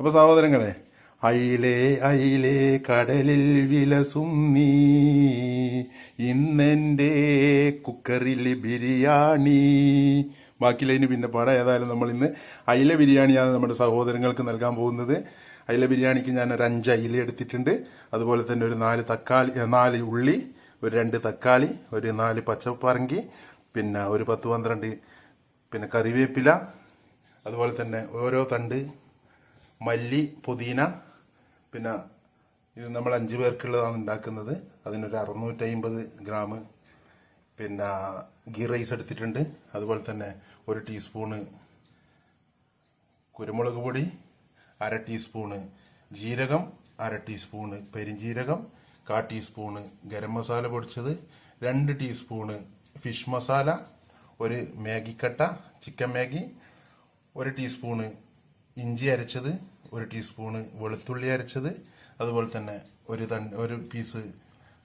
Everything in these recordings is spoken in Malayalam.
അപ്പൊ സഹോദരങ്ങളെ അയിലേ അയിലേ കടലിൽ വിലസും നീ. ഇന്നെന്റെ കുക്കറിൽ ബിരിയാണി. ബാക്കി ലൈന് പിന്നെ പാടാം ഏതായാലും നമ്മൾ ഇന്ന് അയില ബിരിയാണിയാണ് നമ്മുടെ സഹോദരങ്ങൾക്ക് നൽകാൻ പോകുന്നത്. അയില ബിരിയാണിക്ക് ഞാൻ ഒരു അഞ്ച് അയില എടുത്തിട്ടുണ്ട്. അതുപോലെ തന്നെ ഒരു നാല് തക്കാളി നാല് ഉള്ളി ഒരു രണ്ട് തക്കാളി ഒരു നാല് പച്ചപ്പറങ്കി പിന്നെ ഒരു പത്ത് പന്ത്രണ്ട് പിന്നെ കറിവേപ്പില അതുപോലെ തന്നെ ഓരോ തണ്ട് മല്ലി പുതിന പിന്നെ ഇത് നമ്മൾ അഞ്ച് പേർക്കുള്ളതാണ് ഉണ്ടാക്കുന്നത്. അതിനൊരു അറുന്നൂറ്റമ്പത് ഗ്രാം പിന്നെ ഗീ റൈസ് എടുത്തിട്ടുണ്ട്. അതുപോലെ തന്നെ ഒരു ടീസ്പൂണ് കുരുമുളക് പൊടി അര ടീസ്പൂണ് ജീരകം അര ടീസ്പൂണ് പെരിഞ്ജീരകം കാ ടീസ്പൂണ് ഗരം മസാല പൊടിച്ചത് രണ്ട് ടീസ്പൂണ് ഫിഷ് മസാല ഒരു മാഗിക്കട്ട ചിക്കൻ മാഗി ഒരു ടീസ്പൂണ് ഇഞ്ചി അരച്ചത് ഒരു ടീസ്പൂണ് വെളുത്തുള്ളി അരച്ചത് അതുപോലെ തന്നെ ഒരു തൺ ഒരു പീസ്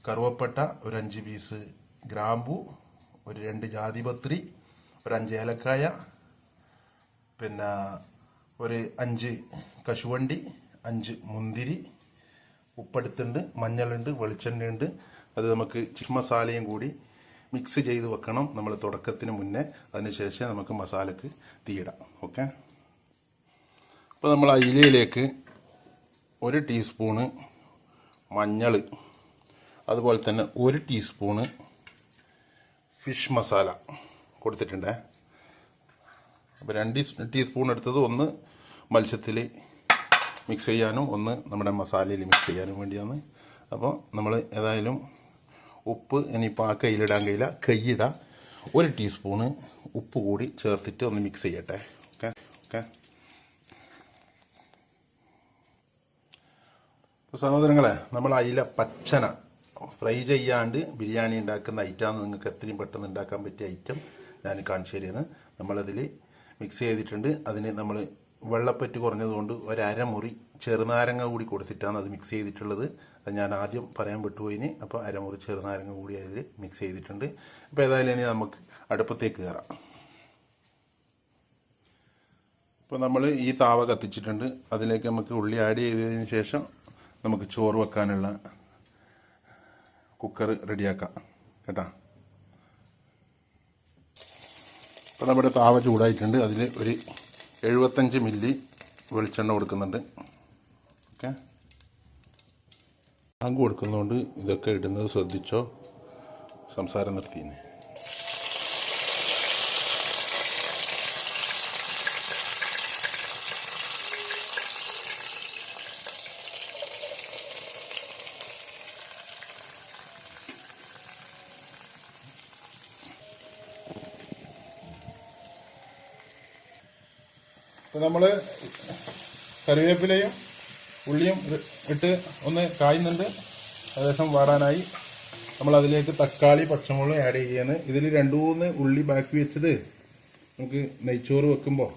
കറുവപ്പട്ട ഒരു അഞ്ച് പീസ് ഗ്രാമ്പു ഒരു രണ്ട് ജാതിപത്രി ഒരു അഞ്ച് ഏലക്കായ പിന്നെ ഒരു അഞ്ച് കശുവണ്ടി അഞ്ച് മുന്തിരി ഉപ്പെടുത്തുണ്ട് മഞ്ഞളുണ്ട് വെളിച്ചെണ്ണയുണ്ട്. അത് നമുക്ക് മസാലയും കൂടി മിക്സ് ചെയ്ത് വെക്കണം നമ്മൾ തുടക്കത്തിന് മുന്നേ. അതിനുശേഷം നമുക്ക് മസാലക്ക് തീയിടാം. ഓക്കെ അപ്പോൾ നമ്മൾ അയിലയിലേക്ക് ഒരു ടീസ്പൂണ് മഞ്ഞൾ അതുപോലെ തന്നെ ഒരു ടീസ്പൂണ് ഫിഷ് മസാല കൊടുത്തിട്ടുണ്ടേ. അപ്പോൾ രണ്ട് ടീസ് ടീസ്പൂൺ എടുത്തത് ഒന്ന് മത്സ്യത്തിൽ മിക്സ് ചെയ്യാനും ഒന്ന് നമ്മുടെ മസാലയിൽ മിക്സ് ചെയ്യാനും വേണ്ടിയാണ്. അപ്പോൾ നമ്മൾ ഏതായാലും ഉപ്പ് ഇനിയിപ്പോൾ ആ കയ്യിലിടാൻ കഴിയില്ല. കൈയിടാം ഒരു ടീസ്പൂണ് ഉപ്പ് കൂടി ചേർത്തിട്ട് ഒന്ന് മിക്സ് ചെയ്യട്ടെ ഓക്കെ ഓക്കെ അപ്പോൾ സഹോദരങ്ങളെ നമ്മൾ അയില പച്ചന ഫ്രൈ ചെയ്യാണ്ട് ബിരിയാണി ഉണ്ടാക്കുന്ന ഐറ്റമാണ് നിങ്ങൾക്ക് എത്രയും പെട്ടെന്ന് ഉണ്ടാക്കാൻ പറ്റിയ ഐറ്റം ഞാൻ കാണിച്ചു തരുന്നത്. നമ്മളതിൽ മിക്സ് ചെയ്തിട്ടുണ്ട്. അതിന് നമ്മൾ വെള്ളപ്പറ്റ് കുറഞ്ഞതുകൊണ്ട് ഒരു അരമുറി ചെറുനാരങ്ങ കൂടി കൊടുത്തിട്ടാണ് അത് മിക്സ് ചെയ്തിട്ടുള്ളത്. അത് ഞാൻ ആദ്യം പറയാൻ വിട്ടുപോയിന് അപ്പോൾ അരമുറി ചെറുനാരങ്ങ കൂടി അതിൽ മിക്സ് ചെയ്തിട്ടുണ്ട്. അപ്പോൾ ഏതായാലും ഇനി നമുക്ക് അടുപ്പത്തേക്ക് കയറാം. ഇപ്പോൾ നമ്മൾ ഈ താവ കത്തിച്ചിട്ടുണ്ട്. അതിലേക്ക് നമുക്ക് ഉള്ളി ആഡ് ചെയ്തതിന് ശേഷം നമുക്ക് ചോറ് വെക്കാനുള്ള കുക്കർ റെഡിയാക്കാം. കേട്ടാ? ഇപ്പം നമ്മുടെ താവ ചൂടായിട്ടുണ്ട്. അതിൽ ഒരു എഴുപത്തഞ്ച് മില്ലി വെളിച്ചെണ്ണ കൊടുക്കുന്നുണ്ട്. ഓക്കെ? ബാങ്ക് കൊടുക്കുന്നതുകൊണ്ട് ഇതൊക്കെ ഇടുന്നത് ശ്രദ്ധിച്ചോ? സംസാരം നിർത്തിയെന്നെ അപ്പോൾ നമ്മൾ കറിവേപ്പിലയും ഉള്ളിയും ഇട്ട് ഒന്ന് കായുന്നുണ്ട്. ഏകദേശം വാടാനായി. നമ്മൾ അതിലേക്ക് തക്കാളി പച്ചമുളക് ആഡ് ചെയ്യാണ്. ഇതിൽ രണ്ട് മൂന്ന് ഉള്ളി ബാക്കി വെച്ചത് നമുക്ക് നെയ്ച്ചോറ് വെക്കുമ്പോൾ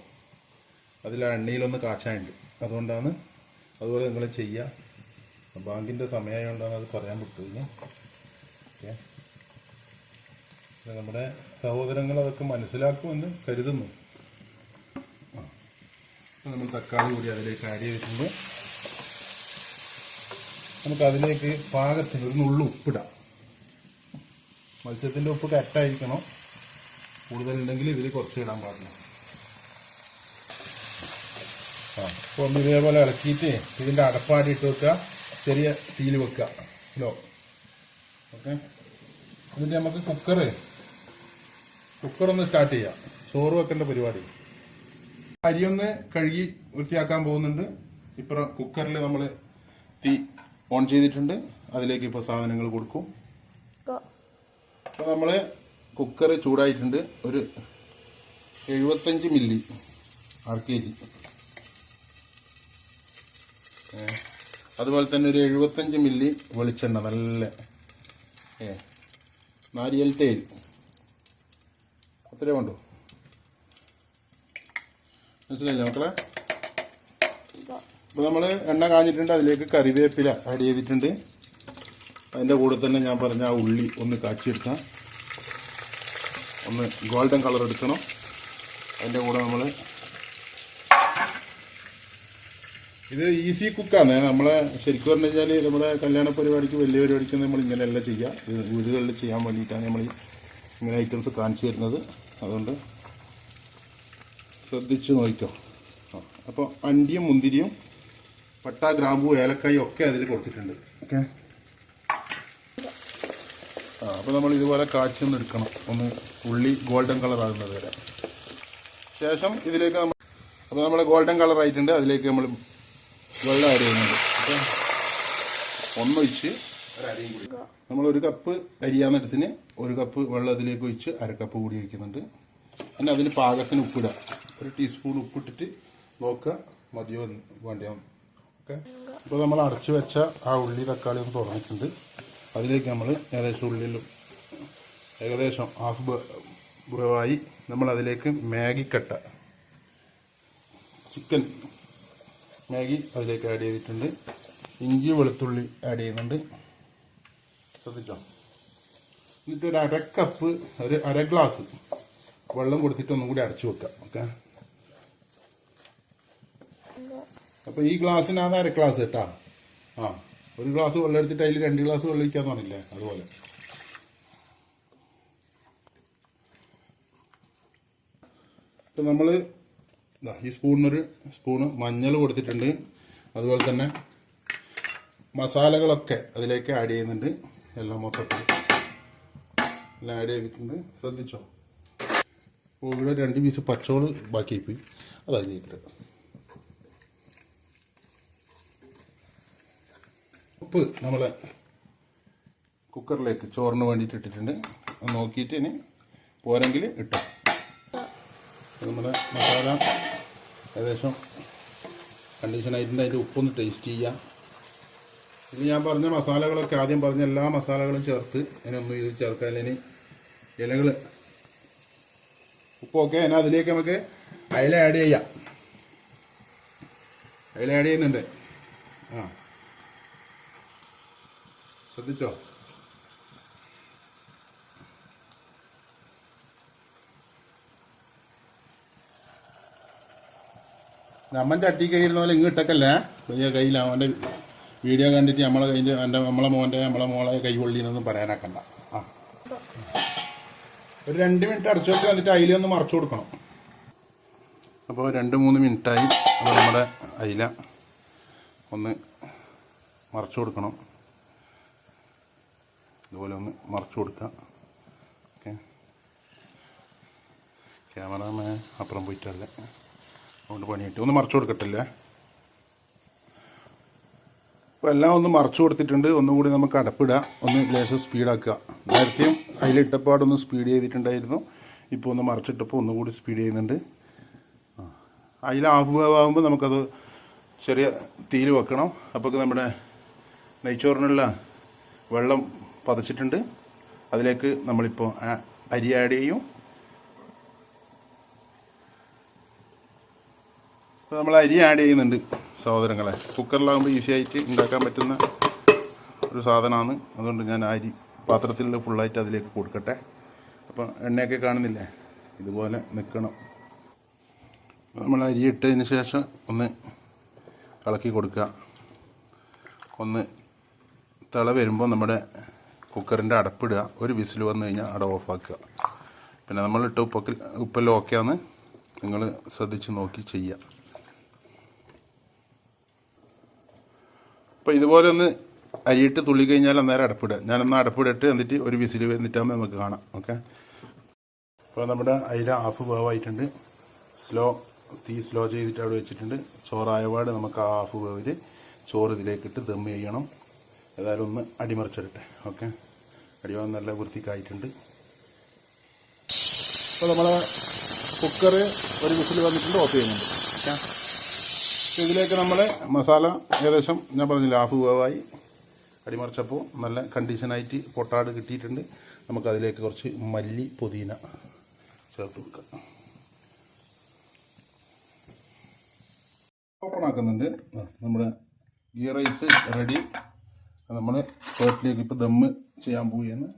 അതിൽ എണ്ണയിലൊന്ന് കാച്ചാനുണ്ട്. അതുകൊണ്ടാണ് അതുപോലെ നിങ്ങൾ ചെയ്യുക ബാങ്കിന്റെ സമയമായതുകൊണ്ടാണ് അത് പറയാൻ പറ്റുന്നത് ഓക്കെ. നമ്മുടെ സഹോദരങ്ങൾ അതൊക്കെ മനസ്സിലാക്കുമെന്ന് കരുതുന്നു. നമ്മൾ തക്കാളി കൂടി അതിലേക്ക് ആഡ് ചെയ്തിട്ടുണ്ട്. നമുക്ക് അതിലേക്ക് പാകത്തിന് ഒരു നുള്ളു ഉപ്പിടാം. മത്സ്യത്തിന്റെ ഉപ്പ് കറക്റ്റായിരിക്കണം കൂടുതലുണ്ടെങ്കിൽ ഇതിൽ കുറച്ച് ഇടാൻ പാടില്ല. ആ അപ്പോൾ ഒന്ന് ഇതേപോലെ ഇളക്കിയിട്ട് ഇതിന്റെ അടപ്പാടി ഇട്ട് വെക്കുക. ചെറിയ തീയിൽ വെക്കുക. ലോ ഓക്കെ എന്നിട്ട് നമുക്ക് കുക്കറ് കുക്കറൊന്ന് സ്റ്റാർട്ട് ചെയ്യാം. ചോറ് വെക്കേണ്ട പരിപാടി. അരിയൊന്ന് കഴുകി വൃത്തിയാക്കാൻ പോകുന്നുണ്ട്. ഇപ്പൊ കുക്കറിൽ നമ്മൾ തീ ഓൺ ചെയ്തിട്ടുണ്ട്. അതിലേക്ക് ഇപ്പോൾ സാധനങ്ങൾ കൊടുക്കും. അപ്പോൾ നമ്മൾ കുക്കർ ചൂടായിട്ടുണ്ട്. ഒരു എഴുപത്തഞ്ച് മില്ലി ആർ കെ ജി അതുപോലെ തന്നെ ഒരു എഴുപത്തഞ്ച് മില്ലി വെളിച്ചെണ്ണ നല്ല നാരിയൽ തേൽ അത്രേ വേണ്ടു. മനസ്സിലായില്ലേ മക്കളെ? അപ്പോൾ നമ്മൾ എണ്ണ കാഞ്ഞിട്ടുണ്ട് അതിലേക്ക് കറിവേപ്പില ആഡ് ചെയ്തിട്ടുണ്ട്. അതിന്റെ കൂടെ തന്നെ ഞാൻ പറഞ്ഞ ആ ഉള്ളി ഒന്ന് കാച്ചിയെടുക്കാം. ഒന്ന് ഗോൾഡൻ കളർ എടുക്കണം. അതിന്റെ കൂടെ നമ്മൾ ഇത് ഈസി കുക്കാണ്. നമ്മളെ ശരിക്കും പറഞ്ഞു കഴിഞ്ഞാൽ നമ്മുടെ കല്യാണ പരിപാടിക്ക് വലിയ പരിപാടിക്ക് നമ്മൾ ഇങ്ങനെയല്ല ചെയ്യുക ഇത് വീടുകളിൽ ചെയ്യാൻ വേണ്ടിയിട്ടാണ് നമ്മൾ ഇങ്ങനെ ഐറ്റംസ് കാണിച്ചു തരുന്നത്. അതുകൊണ്ട് ശ്രദ്ധിച്ച് നോക്കിക്കോ അപ്പോൾ അണ്ടിയും മുന്തിരിയും പട്ട ഗ്രാമ്പു ഏലക്കായും ഒക്കെ അതിൽ കൊടുത്തിട്ടുണ്ട്. ഓക്കെ. ആ അപ്പോൾ നമ്മൾ ഇതുപോലെ കാച്ചി ഒന്ന് എടുക്കണം. ഒന്ന് ഉള്ളി ഗോൾഡൻ കളർ ആകുന്നത് വരെ. ശേഷം ഇതിലേക്ക് നമ്മൾ അപ്പോൾ നമ്മൾ ഗോൾഡൻ കളർ ആയിട്ടുണ്ട്. അതിലേക്ക് നമ്മൾ വെള്ളം ആഡ് ചെയ്യുന്നുണ്ട്. ഓക്കെ ഒന്നൊഴിച്ച് നമ്മൾ ഒരു കപ്പ് അരിയാന്നെടുത്തിന് ഒരു കപ്പ് വെള്ളം അതിലേക്ക് ഒഴിച്ച് അര കപ്പ് കൂടി ഒഴിക്കുന്നുണ്ട്. പിന്നെ അതിന് പാകത്തിന് ഉപ്പിടുക ഒരു ടീസ്പൂൺ ഉപ്പിട്ടിട്ട് നോക്കുക മതിയോ വേണ്ടിയോ. ഓക്കെ ഇപ്പോൾ നമ്മൾ അടച്ചു വെച്ച ആ ഉള്ളി തക്കാളി ഒന്ന് തുറന്നിട്ടുണ്ട്. അതിലേക്ക് നമ്മൾ ഏകദേശം ഉള്ളിലും ഏകദേശം ഹാഫ് ബുറവായി നമ്മൾ അതിലേക്ക് മാഗി കട്ട ചിക്കൻ മാഗി അതിലേക്ക് ആഡ് ചെയ്തിട്ടുണ്ട്. ഇഞ്ചി വെളുത്തുള്ളി ആഡ് ചെയ്യുന്നുണ്ട്. ശ്രദ്ധിച്ചോ? എന്നിട്ട് ഒരു അര കപ്പ് ഒരു അര ഗ്ലാസ് വെള്ളം കൊടുത്തിട്ട് ഒന്നും കൂടി അടച്ചു വെക്കാം ഓക്കെ അപ്പൊ ഈ ഗ്ലാസ്സിനാണ് അര ഗ്ലാസ് കേട്ടാ. ആ ഒരു ഗ്ലാസ് വെള്ളം എടുത്തിട്ട് അതിൽ രണ്ട് ഗ്ലാസ് വെള്ളം ഒഴിക്കാന്ന് പറഞ്ഞില്ലേ അതുപോലെ. ഇപ്പൊ നമ്മൾ ദാ ഈ സ്പൂണിനൊരു സ്പൂണ് മഞ്ഞൾ കൊടുത്തിട്ടുണ്ട്. അതുപോലെ തന്നെ മസാലകളൊക്കെ അതിലേക്ക് ആഡ് ചെയ്യുന്നുണ്ട്. എല്ലാം മൊത്തത്തിൽ എല്ലാം ആഡ് ചെയ്തിട്ടുണ്ട്. ശ്രദ്ധിച്ചോ? അപ്പോൾ ഇവിടെ രണ്ട് പീസ് പച്ചോൾ ബാക്കി പോയി. അത് ഉപ്പ് നമ്മൾ കുക്കറിലേക്ക് ചോറിന് വേണ്ടിയിട്ട് ഇട്ടിട്ടുണ്ട്. നോക്കിയിട്ട് ഇനി പോരെങ്കിൽ ഇട്ടു. നമ്മുടെ മസാല ഏകദേശം കണ്ടീഷൻ ആയിട്ടുണ്ട്. അതിന്റെ ഉപ്പൊന്ന് ടേസ്റ്റ് ചെയ്യാം. ഇനി ഞാൻ പറഞ്ഞ മസാലകളൊക്കെ ആദ്യം പറഞ്ഞ എല്ലാ മസാലകളും ചേർത്ത് അതിനൊന്നും ഇത് ചേർക്കാൻ ഇനി ഇലകൾ ഉപ്പൊക്കെ അതിന് അതിലേക്ക് നമുക്ക് അയില ആഡ് ചെയ്യാം. അയില ആഡ് ചെയ്യുന്നുണ്ട്. ആ. ശ്രദ്ധിച്ചോ? നമ്മൻ ചട്ടി കഴിയുന്ന പോലെ ഇങ്ങ് ഇട്ടക്കല്ലേ? വലിയ കയ്യിൽ അവന്റെ വീഡിയോ കണ്ടിട്ട് നമ്മളെ കയ്യിൽ എന്റെ നമ്മളെ മോന്റെ നമ്മളെ മോളെ കൈ കൊള്ളിയെന്നൊന്നും പറയാനാക്കണ്ട. ആ. ഒരു രണ്ട് മിനിറ്റ് അടച്ചു വെക്കുക എന്നിട്ട് അയില ഒന്ന് മറച്ചു കൊടുക്കണം. അപ്പോൾ രണ്ട് മൂന്ന് മിനിറ്റായി. അപ്പോൾ നമ്മുടെ അയില ഒന്ന് മറച്ചു കൊടുക്കണം. ഇതുപോലെ ഒന്ന് മറച്ചു കൊടുക്കുക ഓക്കെ. ക്യാമറമാൻ അപ്പുറം പോയിട്ടല്ല. അതുകൊണ്ട് പണിയിട്ട്. ഒന്ന് മറച്ചു കൊടുക്കട്ടില്ലേ അപ്പോൾ എല്ലാം ഒന്ന് മറച്ചു കൊടുത്തിട്ടുണ്ട്. ഒന്നുകൂടി നമുക്ക് അടപ്പിടുക ഒന്ന് ലേശം സ്പീഡാക്കുക. നേരത്തെയും അതിലിട്ടപ്പാടൊന്ന് സ്പീഡ് ചെയ്തിട്ടുണ്ടായിരുന്നു. ഇപ്പോൾ ഒന്ന് മറച്ചിട്ടപ്പോൾ ഒന്നുകൂടി സ്പീഡ് ചെയ്യുന്നുണ്ട്. അതിൽ വേവ് നമുക്കത് ചെറിയ തീയിൽ വെക്കണം. അപ്പോൾ നമ്മുടെ നെയ്ച്ചോറിനുള്ള വെള്ളം പതച്ചിട്ടുണ്ട്. അതിലേക്ക് നമ്മളിപ്പോൾ അരി ആഡ് ചെയ്യും. അപ്പോൾ നമ്മൾ അരി ആഡ് ചെയ്യുന്നുണ്ട് സഹോദരങ്ങളെ. കുക്കറിലാകുമ്പോൾ ഈസി ആയിട്ട് ഉണ്ടാക്കാൻ പറ്റുന്ന ഒരു സാധനമാണ്. അതുകൊണ്ട് ഞാൻ അരി പാത്രത്തിൽ ഫുള്ളായിട്ട് അതിലേക്ക് കൊടുക്കട്ടെ. അപ്പം എണ്ണയൊക്കെ കാണുന്നില്ലേ? ഇതുപോലെ നിൽക്കണം നമ്മൾ അരി ഇട്ടതിന് ശേഷം ഒന്ന് ഇളക്കി കൊടുക്കുക. ഒന്ന് തിള വരുമ്പോൾ നമ്മുടെ കുക്കറിന്റെ അടപ്പിടുക ഒരു വിസിൽ വന്നു കഴിഞ്ഞാൽ അട ഓഫാക്കുക. പിന്നെ നമ്മൾ ഇട്ട് ഉപ്പൊക്കെ ഉപ്പെല്ലാം ഓക്കെയാന്ന് നിങ്ങൾ ശ്രദ്ധിച്ച് നോക്കി ചെയ്യുക. അപ്പോൾ ഇതുപോലെ ഒന്ന് അരിയിട്ട് തുള്ളി കഴിഞ്ഞാൽ അന്നേരം അടപ്പിടുക. ഞാനൊന്ന് അടപ്പിടിട്ട് എന്നിട്ട് ഒരു വിസിൽ വന്നിട്ടാകുമ്പോൾ നമുക്ക് കാണാം. ഓക്കെ അപ്പോൾ നമ്മുടെ അയില ഹാഫ് വേവായിട്ടുണ്ട് സ്ലോ തീ സ്ലോ ചെയ്തിട്ട് അവിടെ വെച്ചിട്ടുണ്ട്. ചോറായപാട് നമുക്ക് ആ ഹാഫ് വേവിൽ ചോറ് ഇതിലേക്കിട്ട് ദമ്മ് ചെയ്യണം. ഏതായാലും ഒന്ന് അടിമറിച്ചിടട്ടെ. ഓക്കെ അടിവാൻ നല്ല വൃത്തിക്കായിട്ടുണ്ട്. അപ്പോൾ നമ്മളെ കുക്കർ ഒരു വിസിൽ വന്നിട്ടുണ്ട് ഓഫ് ചെയ്യുന്നുണ്ട്. ഇതിലേക്ക് നമ്മൾ മസാല ഏകദേശം ഞാൻ പറഞ്ഞില്ല ഹാഫ് വേവായി. അടിമറിച്ചപ്പോൾ നല്ല കണ്ടീഷനായിട്ട് പൊട്ടാട് കിട്ടിയിട്ടുണ്ട്. നമുക്കതിലേക്ക് കുറച്ച് മല്ലി പുതിന ചേർത്ത് കൊടുക്കാം. ഓപ്പൺ ആക്കുന്നുണ്ട്. നമ്മുടെ ഗീ റൈസ് റെഡി. നമ്മൾ പ്ലേറ്റിലേക്ക് ഇപ്പോൾ ദമ്മ് ചെയ്യാൻ പോവുകയാണ്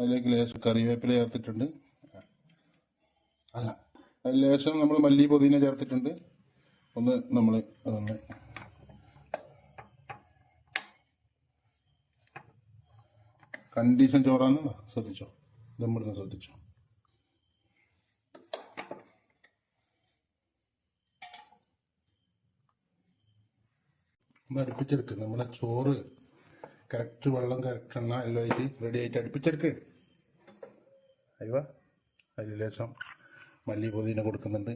അതിലേക്ക് ലേശം കറിവേപ്പില ചേർത്തിട്ടുണ്ട്. അല്ല ലേശം നമ്മൾ മല്ലി പുതിന ചേർത്തിട്ടുണ്ട്. ഒന്ന് നമ്മൾ അതൊന്ന് കണ്ടീഷൻ ചോറാന്ന് ശ്രദ്ധിച്ചോ? ദമ്മിടുന്ന ശ്രദ്ധിച്ചോ? ഒന്ന് അടുപ്പിച്ചെടുക്ക്. നമ്മളെ ചോറ് കറക്റ്റ് വെള്ളം കറക്റ്റ് എണ്ണ എല്ലാം ആയിട്ട് റെഡി ആയിട്ട് അടുപ്പിച്ചെടുക്ക്. അയ്യോ അതിൽ ലേശം മല്ലി പുതിന കൊടുക്കുന്നുണ്ട്.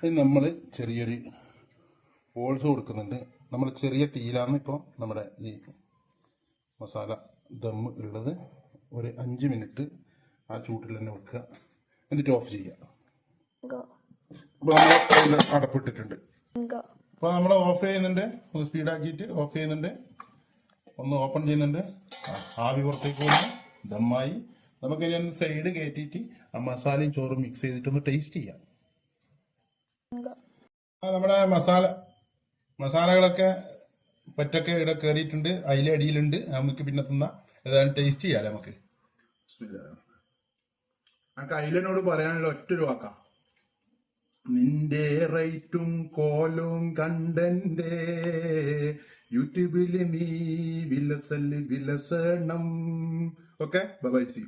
അതിന് നമ്മൾ ചെറിയൊരു ഓൾസ് കൊടുക്കുന്നുണ്ട്. നമ്മൾ ചെറിയ തീയിലാണ് ഇപ്പോൾ നമ്മുടെ ഈ മസാല ദം ഉള്ളത്. ഒരു അഞ്ച് മിനിറ്റ് ആ ചൂട്ടിൽ തന്നെ വെക്കുക. എന്നിട്ട് ഓഫ് ചെയ്യുക. അപ്പോൾ നമ്മൾ അടപ്പിട്ടിട്ടുണ്ട്. അപ്പോൾ നമ്മൾ ഓഫ് ചെയ്യുന്നുണ്ട്. ഒന്ന് സ്പീഡാക്കിയിട്ട് ഓഫ് ചെയ്യുന്നുണ്ട്. ഒന്ന് ഓപ്പൺ ചെയ്യുന്നുണ്ട്. ആവി പുറത്തേക്ക് പോകുന്നു ദമ്മായി. നമുക്ക് ഇനി ഒന്ന് സൈഡ് കയറ്റിയിട്ട് ആ മസാലയും ചോറും മിക്സ് ചെയ്തിട്ട് ഒന്ന് ടേസ്റ്റ് ചെയ്യാം നമ്മുടെ മസാല മസാലകളൊക്കെ പറ്റൊക്കെ ഇവിടെ കയറിയിട്ടുണ്ട് അതിലെ അടിയിലുണ്ട്. നമുക്ക് പിന്നെ തിന്ന. ഏതായാലും ടേസ്റ്റ് ചെയ്യാല്ലേ നമുക്ക്? നമുക്ക് അയിലനോട് പറയാനുള്ള ഒറ്റൊരു വാക്കാം. നിന്റെ റൈറ്റും കോലും കണ്ടന്റെ. യൂട്യൂബിൽ നീ വിലസൽ വിലസണം. Okay bye see